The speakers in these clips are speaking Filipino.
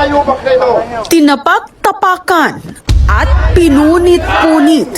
Manayubak kayo. Tinapak-tapakan at pinunit-punit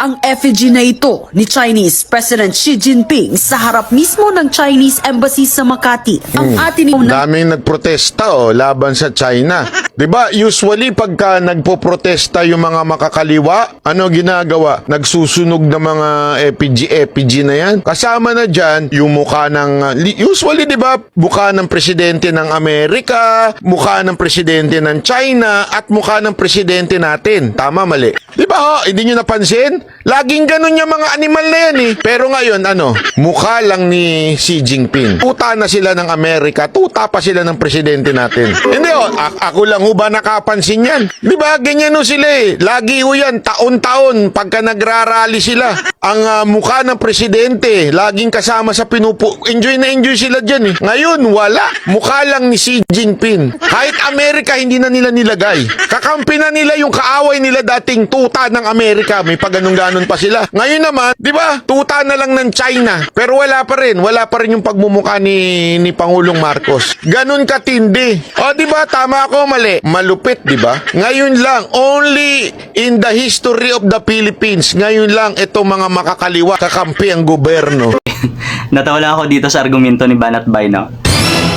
ang effigy na ito ni Chinese President Xi Jinping sa harap mismo ng Chinese Embassy sa Makati. Ang atin na Daming nagprotesta oh, laban sa China. 'Di ba? Usually pagka nagpo-protesta yung mga makakaliwa, ano ginagawa? Nagsusunog ng mga EPG EPG na 'yan. Kasama na diyan yung mukha ng li- usually 'di ba? Mukha ng presidente ng Amerika, mukha ng presidente ng China at mukha ng presidente natin. Tama mali. 'Di ba? ho? Hindi niyo napansin? Laging ganun yung mga animal na yan eh. Pero ngayon ano, mukha lang ni Xi Jinping. Tuta na sila ng Amerika, tuta pa sila ng presidente natin. Hindi oh, ako lang ho ba nakapansin yan? Di ba? Ganyan ho sila eh. Lagi ho yan, taon-taon, pagka nagrarally sila. Ang ah, mukha ng presidente, laging kasama sa pinupo. Enjoy na enjoy sila dyan eh. Ngayon, wala. Mukha lang ni Xi Jinping. Kahit Amerika, hindi na nila nilagay. Kakampi na nila yung kaaway nila dating tuta ng Amerika. May paganon-ganon pa sila. Ngayon naman, di ba? Tuta na lang ng China. Pero wala pa rin. Wala pa rin yung pagmumukha ni, ni Pangulong Marcos. Ganon katindi. O, di ba? Tama ako, mali. Malupit, di ba? Ngayon lang, only in the history of the Philippines, ngayon lang itong mga makakaliwa kakampi ang gobyerno. Natawa lang ako dito sa argumento ni Banat Bay, no?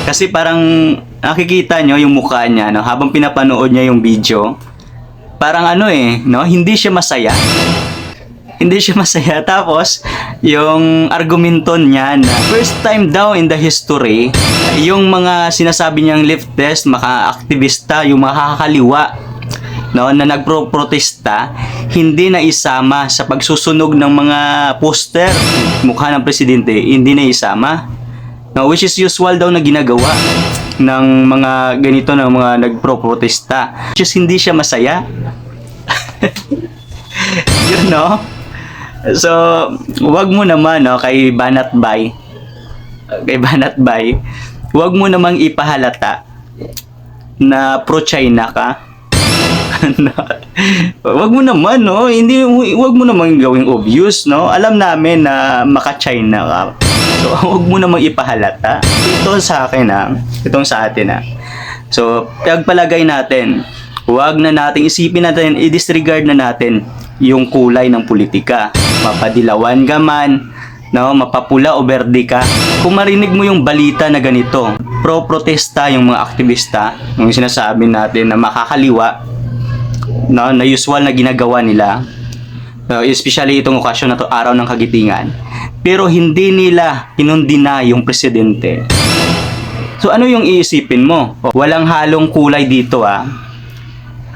Kasi parang nakikita nyo yung mukha niya, no? Habang pinapanood niya yung video, parang ano eh, no? Hindi siya masaya. Hindi siya masaya. Tapos, yung argumento niya na first time daw in the history, yung mga sinasabi niyang leftist, maka-aktivista, yung makakaliwa, no, na nagpro-protesta, hindi na isama sa pagsusunog ng mga poster mukha ng presidente, hindi na isama. No, which is usual daw na ginagawa ng mga ganito ng mga nagpro-protesta. Which is hindi siya masaya. Yun, no? So, wag mo naman, no, kay Banat Bay, kay Banat Bay, wag mo namang ipahalata na pro-China ka. wag mo naman, no? Hindi, wag mo naman gawing obvious, no? Alam namin na maka-China ka. So, wag mo namang ipahalata. Ito sa akin, ha? Itong sa atin, ha? So, pagpalagay natin, wag na nating isipin natin, i-disregard na natin yung kulay ng politika. Mapadilawan ka man, no, mapapula o berde ka. Kung marinig mo yung balita na ganito, pro-protesta yung mga aktivista, yung sinasabi natin na makakaliwa, no, na usual na ginagawa nila, no, especially itong okasyon na to, araw ng kagitingan, pero hindi nila pinundina yung presidente. So ano yung iisipin mo? Walang halong kulay dito ah.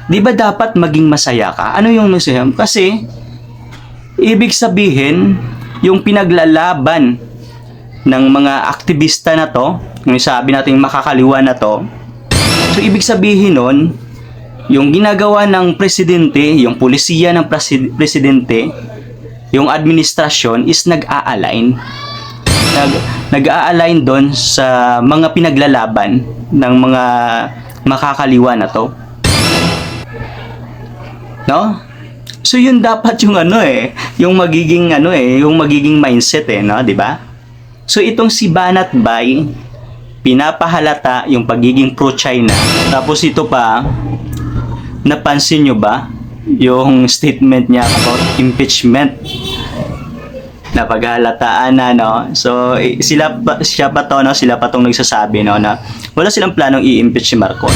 'Di ba dapat maging masaya ka? Ano yung masaya? Kasi ibig sabihin yung pinaglalaban ng mga aktivista na to, yung sabi nating makakaliwa na to. So ibig sabihin nun, yung ginagawa ng presidente, yung pulisiya ng presi- presidente, yung administrasyon is nag-a-align nag nag-a-align doon sa mga pinaglalaban ng mga makakaliwa na to. No? So yun dapat yung ano eh, yung magiging ano eh, yung magiging mindset eh, no, 'di ba? So itong si Banat Bay pinapahalata yung pagiging pro-China. Tapos ito pa, napansin nyo ba yung statement niya about impeachment? Na paghahalataan na no. So sila pa, siya pa to no, sila pa tong nagsasabi no na wala silang planong i-impeach si Marcos.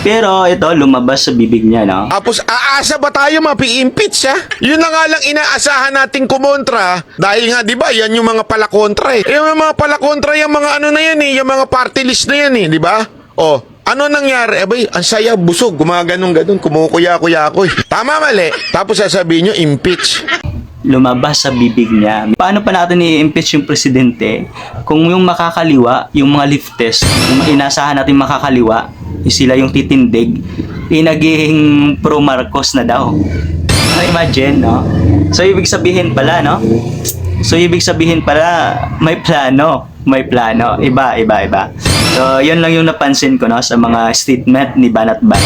Pero ito lumabas sa bibig niya no. Tapos aasa ba tayo mapi-impeach siya? Yun na nga lang inaasahan nating kumontra dahil nga 'di ba yan yung mga palakontra eh. Yung mga palakontra yung mga ano na yan eh, yung mga party list na yan eh, 'di ba? Oh, ano nangyari? Abay, ang saya, busog, gumaganong ganon, kumukuya-kuya ako eh. Tama mali. Tapos sasabihin nyo, impeach. Lumabas sa bibig niya. Paano pa natin i-impeach yung presidente kung yung makakaliwa, yung mga leftist, yung inasahan natin makakaliwa, eh, sila yung titindig, eh naging pro Marcos na daw. Imagine, no? So, ibig sabihin pala, no? So, ibig sabihin pala, may plano. May plano. Iba, iba, iba. So, yun lang yung napansin ko, no? Sa mga statement ni Banat Bay.